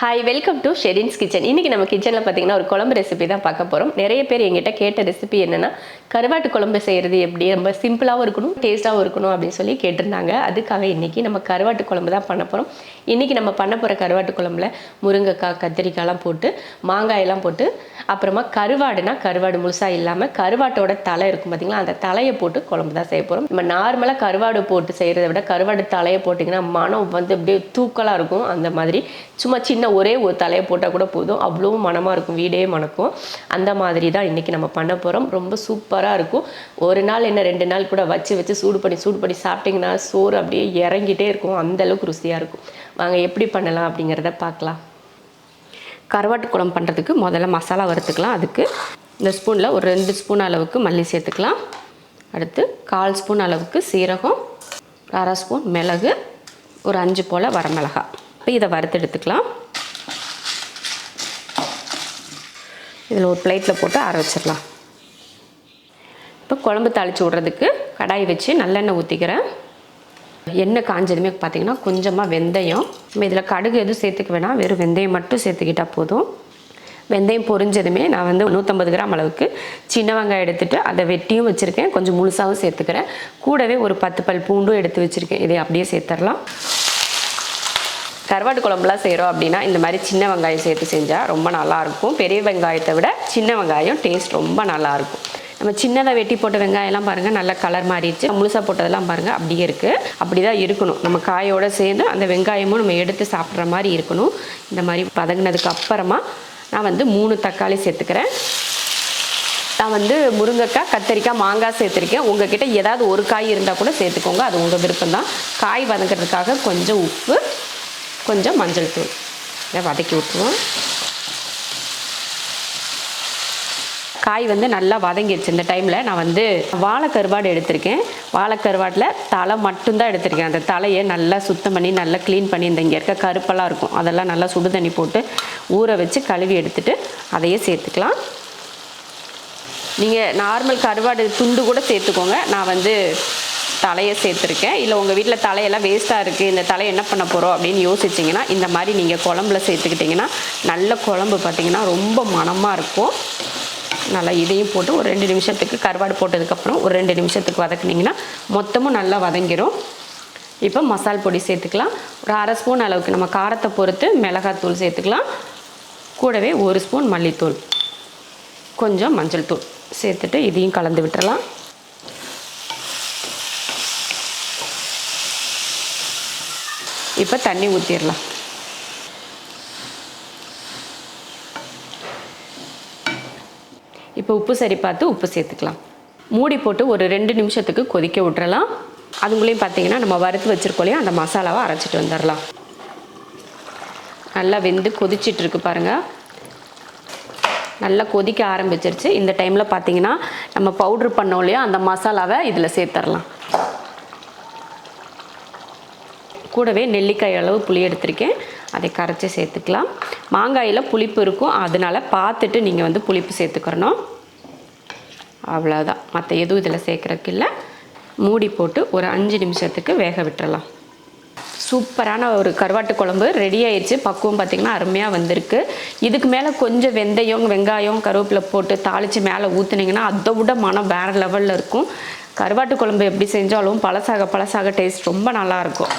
Hi welcome to Sherin's kitchen இன்றைக்கி நம்ம கிச்சனில் பார்த்தீங்கன்னா ஒரு குழம்பு ரெசிபி தான் பார்க்க போகிறோம் நிறைய பேர் எங்கிட்ட கேட்ட ரெசிபி என்னென்னா கருவாட்டு குழம்பு செய்கிறது எப்படி? ரொம்ப சிம்பிளாகவும் இருக்கணும் டேஸ்ட்டாகவும் இருக்கணும் அப்படின்னு சொல்லி கேட்டிருந்தாங்க. அதுக்காக இன்னைக்கு நம்ம கருவாட்டு குழம்பு தான் பண்ண போகிறோம் இன்றைக்கி நம்ம பண்ண போகிற கருவாட்டு குழம்புல முருங்கைக்காய் கத்திரிக்காய்லாம் போட்டு மாங்காயெல்லாம் போட்டு அப்புறமா கருவாடுனா கருவாடு முழுசாக இல்லாமல் கருவாட்டோட தலை இருக்கும் பார்த்திங்களா அந்த தலையை போட்டு குழம்பு தான் செய்ய போகிறோம் நம்ம நார்மலாக கருவாடு போட்டு செய்கிறத விட கருவாடு தலையை போட்டிங்கன்னா மனம் வந்து அப்படியே தூக்கலாக இருக்கும். அந்த மாதிரி சும்மா சின்ன ஒரே ஒரு தலையை போட்டால் கூட போதும். அவ்வளோ மனமாக இருக்கும். வீடே மணக்கும். அந்த மாதிரி தான் இன்றைக்கி நம்ம பண்ண போகிறோம் ரொம்ப சூப்பராக இருக்கும். ஒரு நாள் என்ன ரெண்டு நாள் கூட வச்சு வச்சு சூடு பண்ணி சூடு பண்ணி சாப்பிட்டிங்கன்னா சோறு அப்படியே இறங்கிட்டே இருக்கும். அந்த அளவுக்கு ருசியாக இருக்கும். வாங்க எப்படி பண்ணலாம் அப்படிங்கிறத பார்க்கலாம். கருவாட்டு குழம்பு பண்ணுறதுக்கு முதல்ல மசாலா வறுத்துக்கலாம். அதுக்கு இந்த ஸ்பூனில் ஒரு ரெண்டு ஸ்பூன் அளவுக்கு மல்லி சேர்த்துக்கலாம். அடுத்து கால் ஸ்பூன் அளவுக்கு சீரகம் அரை ஸ்பூன் மிளகு ஒரு அஞ்சு போல் வரமிளகா இப்போ இதை வறுத்து எடுத்துக்கலாம். இதில் ஒரு பிளேட்டில் போட்டு ஆற வச்சிடலாம். இப்போ குழம்பு தாளித்து விட்றதுக்கு கடாய் வச்சு நல்லெண்ணெய் ஊற்றிக்கிறேன் எண்ணெய் காஞ்சதுமே பார்த்திங்கன்னா கொஞ்சமாக வெந்தயம். நம்ம இதில் கடுகு எதுவும் சேர்த்துக்க வேணாம். வெறும் வெந்தயம் மட்டும் சேர்த்துக்கிட்டால் போதும். வெந்தயம் பொரிஞ்சதுமே நான் வந்து நூற்றம்பது கிராம் அளவுக்கு சின்ன வெங்காயம் எடுத்துகிட்டு அதை வெட்டியும் வச்சுருக்கேன். கொஞ்சம் முழுசாகவும் சேர்த்துக்கிறேன். கூடவே ஒரு பத்து பல் பூண்டும் எடுத்து வச்சுருக்கேன். இதை அப்படியே சேர்த்துடலாம். கருவாட்டு குழம்புலாம் செய்கிறோம் அப்படின்னா இந்த மாதிரி சின்ன வெங்காயம் சேர்த்து செஞ்சால் ரொம்ப நல்லாயிருக்கும் பெரிய வெங்காயத்தை விட சின்ன வெங்காயம் டேஸ்ட் ரொம்ப நல்லாயிருக்கும் நம்ம சின்னதாக வெட்டி போட்ட வெங்காயம்லாம் பாருங்கள் நல்ல கலர் மாறிடுச்சு. முழுசாக போட்டதெல்லாம் பாருங்கள் அப்படியே இருக்குது அப்படி தான் இருக்கணும். நம்ம காயோடு சேர்ந்து அந்த வெங்காயமும் நம்ம எடுத்து சாப்பிட்ற மாதிரி இருக்கணும். இந்த மாதிரி பதங்கினதுக்கு அப்புறமா நான் வந்து மூணு தக்காளி சேர்த்துக்கிறேன். நான் வந்து முருங்கைக்காய் கத்தரிக்காய் மாங்காய் சேர்த்துருக்கேன். உங்ககிட்ட ஏதாவது ஒரு காய் இருந்தால் கூட சேர்த்துக்கோங்க. அது உங்கள் விருப்பம் தான் காய் வதங்கிறதுக்காக கொஞ்சம் உப்பு கொஞ்சம் மஞ்சள் தூள். இதை வதக்கி விட்டுருவோம். காய் வந்து நல்லா வதங்கிடுச்சு இந்த டைமில் நான் வந்து வாழைக்கருவாடு எடுத்திருக்கேன். வாழைக்கருவாட்டில் தலை மட்டும்தான் எடுத்திருக்கேன். அந்த தலையை நல்லா சுத்தம் பண்ணி நல்லா க்ளீன் பண்ணி இந்த இங்கே இருக்க கருப்பெல்லாம் இருக்கும். அதெல்லாம் நல்லா சுடு தண்ணி போட்டு ஊற வச்சு கழுவி எடுத்துட்டு அதையே சேர்த்துக்கலாம். நீங்கள் நார்மல் கருவாடு துண்டு கூட சேர்த்துக்கோங்க. நான் வந்து தலையை சேர்த்துருக்கேன். இல்லை உங்கள் வீட்டில் தலையெல்லாம் வேஸ்ட்டாக இருக்குது இந்த தலையை என்ன பண்ண போகிறோம் அப்படின்னு யோசிச்சிங்கன்னா இந்த மாதிரி நீங்கள் குழம்புல சேர்த்துக்கிட்டிங்கன்னா நல்ல குழம்பு பார்த்திங்கன்னா ரொம்ப மணமாக இருக்கும். நல்லா இதையும் போட்டு ஒரு ரெண்டு நிமிஷத்துக்கு கருவாடு போட்டதுக்கப்புறம் ஒரு ரெண்டு நிமிஷத்துக்கு வதக்குனிங்கன்னா மொத்தமும் நல்லா வதங்கிரும். இப்போ மசால் பொடி சேர்த்துக்கலாம். ஒரு அரை ஸ்பூன் அளவுக்கு நம்ம காரத்தை பொறுத்து மிளகாத்தூள் சேர்த்துக்கலாம். கூடவே ஒரு ஸ்பூன் மல்லித்தூள். கொஞ்சம் மஞ்சள் தூள் சேர்த்துட்டு இதையும் கலந்து விட்டுறலாம். இப்போ தண்ணி ஊற்றிடலாம் இப்போ உப்பு சரி பார்த்து உப்பு சேர்த்துக்கலாம். மூடி போட்டு ஒரு ரெண்டு நிமிஷத்துக்கு கொதிக்க விட்டுறலாம். அதுங்களையும் பார்த்தீங்கன்னா நம்ம வறுத்து வச்சுருக்கோலையும் அந்த மசாலாவை அரைச்சிட்டு வந்துடலாம் நல்லா வெந்து கொதிச்சிட்டு இருக்கு பாருங்கள் நல்லா கொதிக்க ஆரம்பிச்சிருச்சு. இந்த டைமில் பார்த்தீங்கன்னா நம்ம பவுட்ரு பண்ணோம் இல்லையா அந்த மசாலாவை இதில் சேர்த்துடலாம் கூடவே நெல்லிக்காய் அளவு புளி எடுத்திருக்கேன். அதை கரைச்சி சேர்த்துக்கலாம். மாங்காயில் புளிப்பு இருக்கும். அதனால் பார்த்துட்டு நீங்கள் வந்து புளிப்பு சேர்த்துக்கிறணும் அவ்வளோதான் மற்ற எதுவும் இதில் சேர்க்குறதுக்கு இல்லை. மூடி போட்டு ஒரு அஞ்சு நிமிஷத்துக்கு வேக விட்டுறலாம். சூப்பரான ஒரு கருவாட்டு குழம்பு ரெடி ஆயிடுச்சு பக்குவம் பார்த்திங்கன்னா அருமையாக வந்திருக்கு. இதுக்கு மேலே கொஞ்சம் வெந்தயம் வெங்காயம் கருவேப்பிலை போட்டு தாளித்து மேலே ஊற்றுனீங்கன்னா அதை விட மனம் வேறு லெவலில் இருக்கும். கருவாட்டு குழம்பு எப்படி செஞ்சாலும் பழசாக பழசாக டேஸ்ட் ரொம்ப நல்லாயிருக்கும்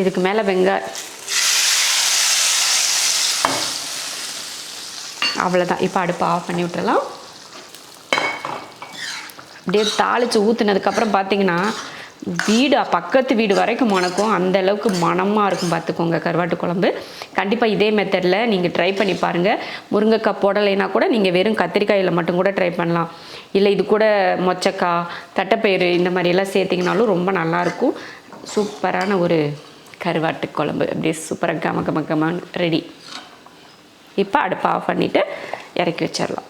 இதுக்கு மேலே வெங்காய அவ்வளோதான் இப்போ அடுப்பை ஆஃப் பண்ணி விட்டுறலாம். அப்படியே தாளித்து ஊற்றுனதுக்கப்புறம் பார்த்தீங்கன்னா வீடு பக்கத்து வீடு வரைக்கும் மணக்கும். அந்த அளவுக்கு மணமாக இருக்கும் பார்த்துக்கோங்க கருவாட்டு குழம்பு. கண்டிப்பாக இதே மெத்தடில் நீங்கள் ட்ரை பண்ணி பாருங்கள் முருங்கைக்காய் போடலைன்னா கூட நீங்கள் வெறும் கத்திரிக்காயில் மட்டும் கூட ட்ரை பண்ணலாம். இல்லை இது கூட மொச்சக்காய் தட்டைப்பயிறு இந்த மாதிரியெல்லாம் சேர்த்திங்கனாலும் ரொம்ப நல்லாயிருக்கும் சூப்பரான ஒரு கருவாட்டு குழம்பு. அப்படியே சூப்பராக கம கம கமான் ரெடி இப்போ அடுப்பை ஆஃப் பண்ணிவிட்டு இறக்கி வச்சிடலாம்.